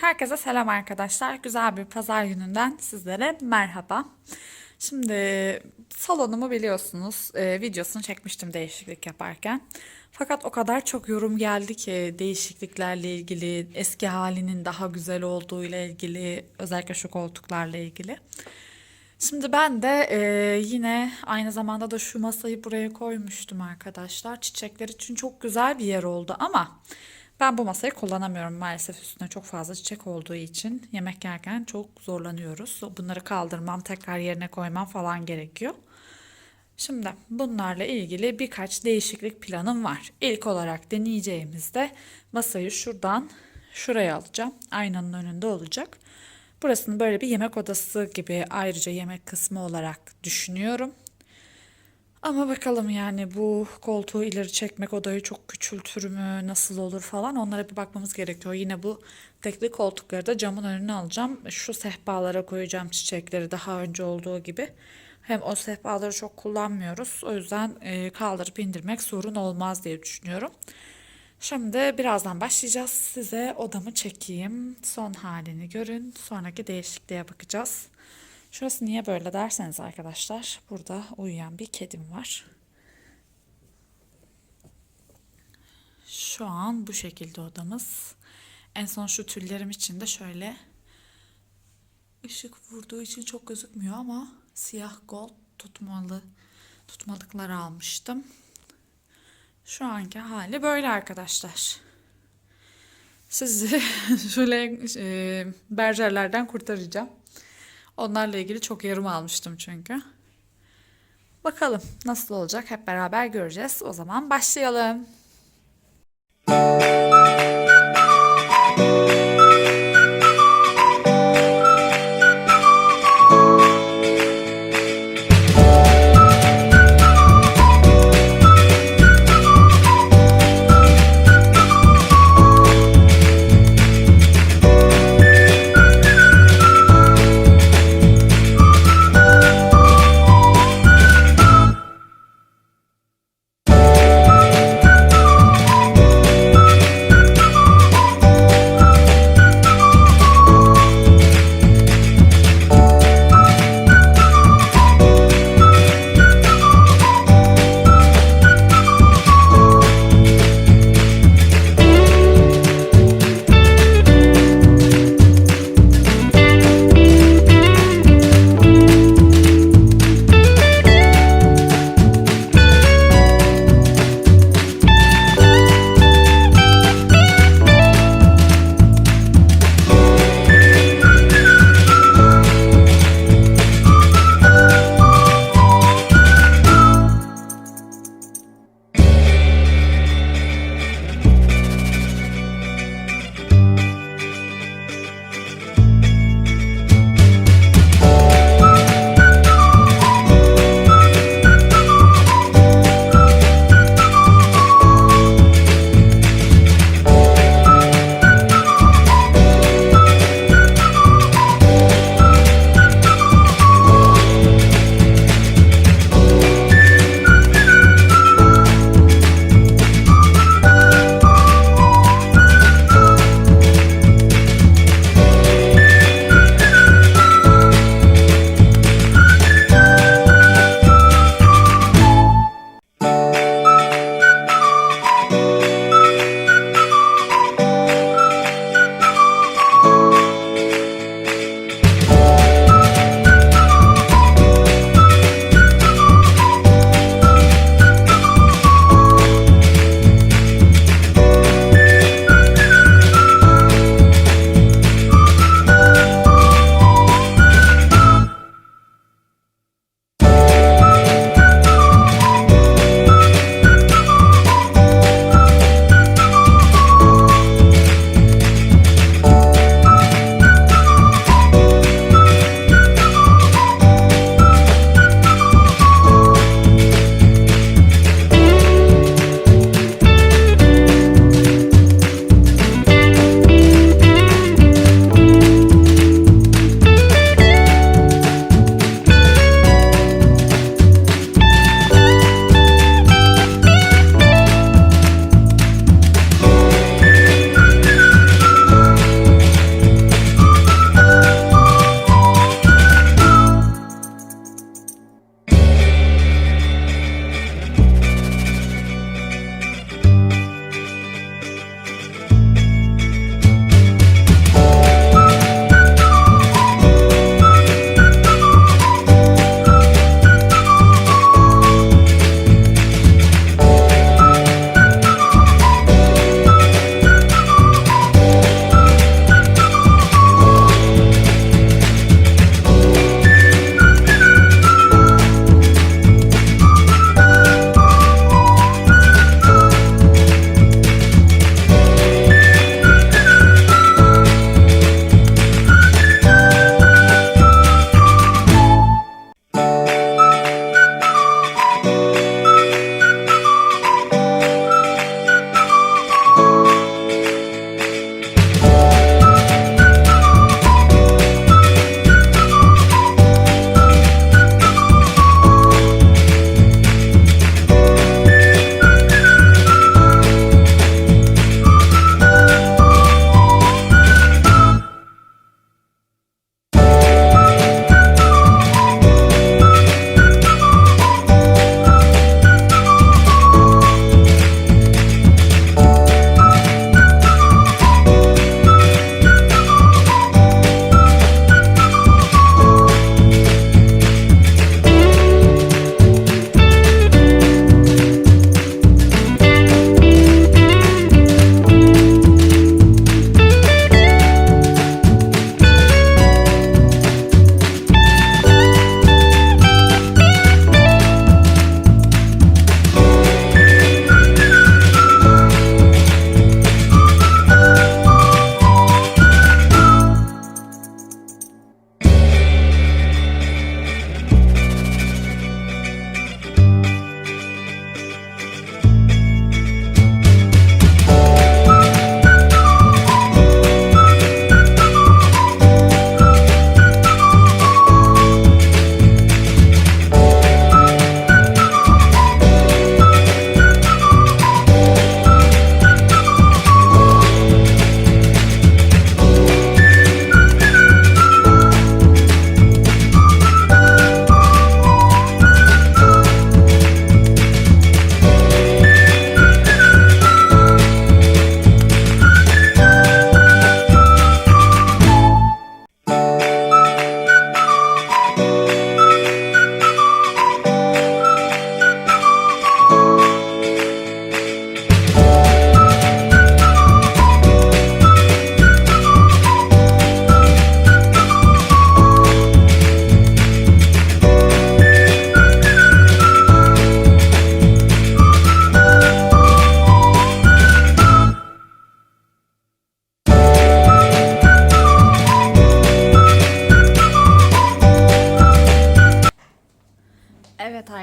Herkese selam arkadaşlar. Güzel bir pazar gününden sizlere merhaba. Şimdi salonumu biliyorsunuz e, videosunu çekmiştim değişiklik yaparken. Fakat o kadar çok yorum geldi ki değişikliklerle ilgili, eski halinin daha güzel olduğu ile ilgili, özellikle şu koltuklarla ilgili. Şimdi ben de e, yine aynı zamanda da şu masayı buraya koymuştum arkadaşlar. Çiçekler için çok güzel bir yer oldu ama ben bu masayı kullanamıyorum maalesef üstüne çok fazla çiçek olduğu için yemek yerken çok zorlanıyoruz. Bunları kaldırmam, tekrar yerine koymam falan gerekiyor. Şimdi bunlarla ilgili birkaç değişiklik planım var. İlk olarak deneyeceğimizde masayı şuradan şuraya alacağım. Aynanın önünde olacak. Burasını böyle bir yemek odası gibi ayrıca yemek kısmı olarak düşünüyorum. Ama bakalım yani bu koltuğu ileri çekmek odayı çok küçültür mü, nasıl olur falan onlara bir bakmamız gerekiyor. Yine bu tekli koltukları da camın önüne alacağım. Şu sehpalara koyacağım çiçekleri daha önce olduğu gibi. Hem o sehpaları çok kullanmıyoruz. O yüzden e, kaldırıp indirmek sorun olmaz diye düşünüyorum. Şimdi birazdan başlayacağız. Size odamı çekeyim. Son halini görün. Sonraki değişikliğe bakacağız. Şurası niye böyle derseniz arkadaşlar. Burada uyuyan bir kedim var. Şu an bu şekilde odamız. En son şu tüllerim için de şöyle ışık vurduğu için çok gözükmüyor ama siyah gold tutmalı tutmalıklar almıştım. Şu anki hali böyle arkadaşlar. Sizi şöyle e, berjerlerden kurtaracağım. Onlarla ilgili çok yorum almıştım çünkü. Bakalım nasıl olacak hep beraber göreceğiz. O zaman başlayalım. Evet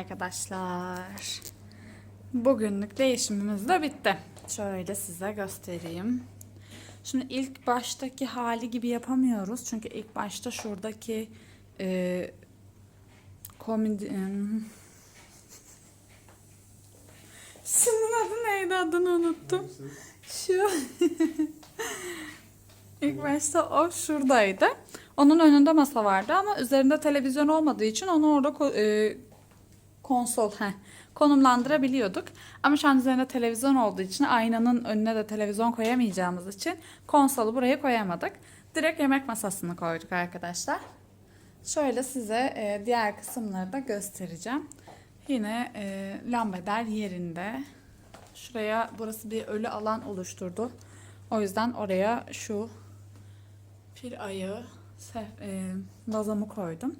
arkadaşlar. Bugünlük değişimimiz de bitti. Şöyle size göstereyim. Şimdi ilk baştaki hali gibi yapamıyoruz. Çünkü ilk başta şuradaki e, komedi... em, Şunun adı neydi adını unuttum. Şu. İlk başta o şuradaydı. Onun önünde masa vardı ama üzerinde televizyon olmadığı için onu orada e, konsol heh, konumlandırabiliyorduk. Ama şu an üzerinde televizyon olduğu için aynanın önüne de televizyon koyamayacağımız için konsolu buraya koyamadık. Direkt yemek masasını koyduk arkadaşlar. Şöyle size e, diğer kısımları da göstereceğim. Yine e, lambader yerinde. Şuraya burası bir ölü alan oluşturdu. O yüzden oraya şu pil ayağı sef- e, vazamı koydum.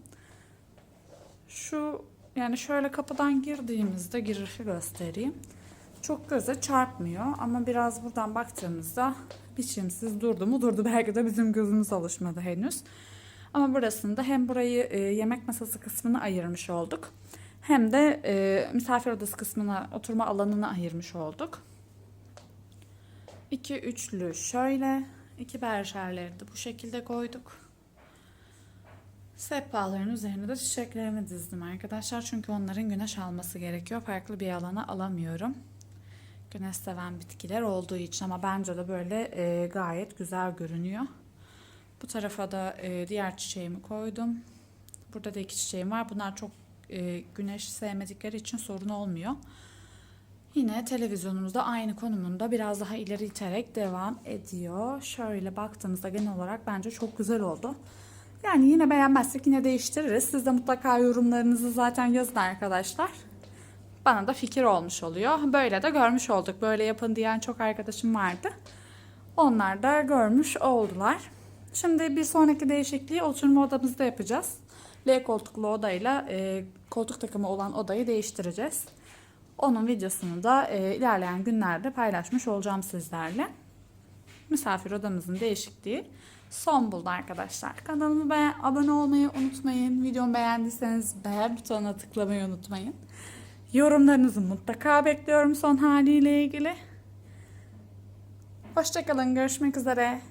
Şu yani şöyle kapıdan girdiğimizde girişi göstereyim. Çok göze çarpmıyor ama biraz buradan baktığımızda biçimsiz durdu mu durdu. Belki de bizim gözümüz alışmadı henüz. Ama burasında hem burayı e, yemek masası kısmını ayırmış olduk. Hem de e, misafir odası kısmına oturma alanını ayırmış olduk. İki üçlü şöyle. iki berjerleri de bu şekilde koyduk. Sehpaların üzerine de çiçeklerimi dizdim arkadaşlar. Çünkü onların güneş alması gerekiyor. Farklı bir alana alamıyorum. Güneş seven bitkiler olduğu için ama bence de böyle e, gayet güzel görünüyor. Bu tarafa da e, diğer çiçeğimi koydum. Burada da iki çiçeğim var. Bunlar çok e, güneş sevmedikleri için sorun olmuyor. Yine televizyonumuz da aynı konumunda biraz daha ileri iterek devam ediyor. Şöyle baktığımızda genel olarak bence çok güzel oldu. Yani yine beğenmezsek yine değiştiririz. Siz de mutlaka yorumlarınızı zaten yazın arkadaşlar. Bana da fikir olmuş oluyor. Böyle de görmüş olduk. Böyle yapın diyen çok arkadaşım vardı. Onlar da görmüş oldular. Şimdi bir sonraki değişikliği oturma odamızda yapacağız. L koltuklu odayla e, koltuk takımı olan odayı değiştireceğiz. Onun videosunu da e, ilerleyen günlerde paylaşmış olacağım sizlerle. Misafir odamızın değişikliği son buldu arkadaşlar. Kanalıma beğen, abone olmayı unutmayın. Videomu beğendiyseniz beğen butonuna tıklamayı unutmayın. Yorumlarınızı mutlaka bekliyorum son haliyle ilgili. Hoşçakalın. Görüşmek üzere.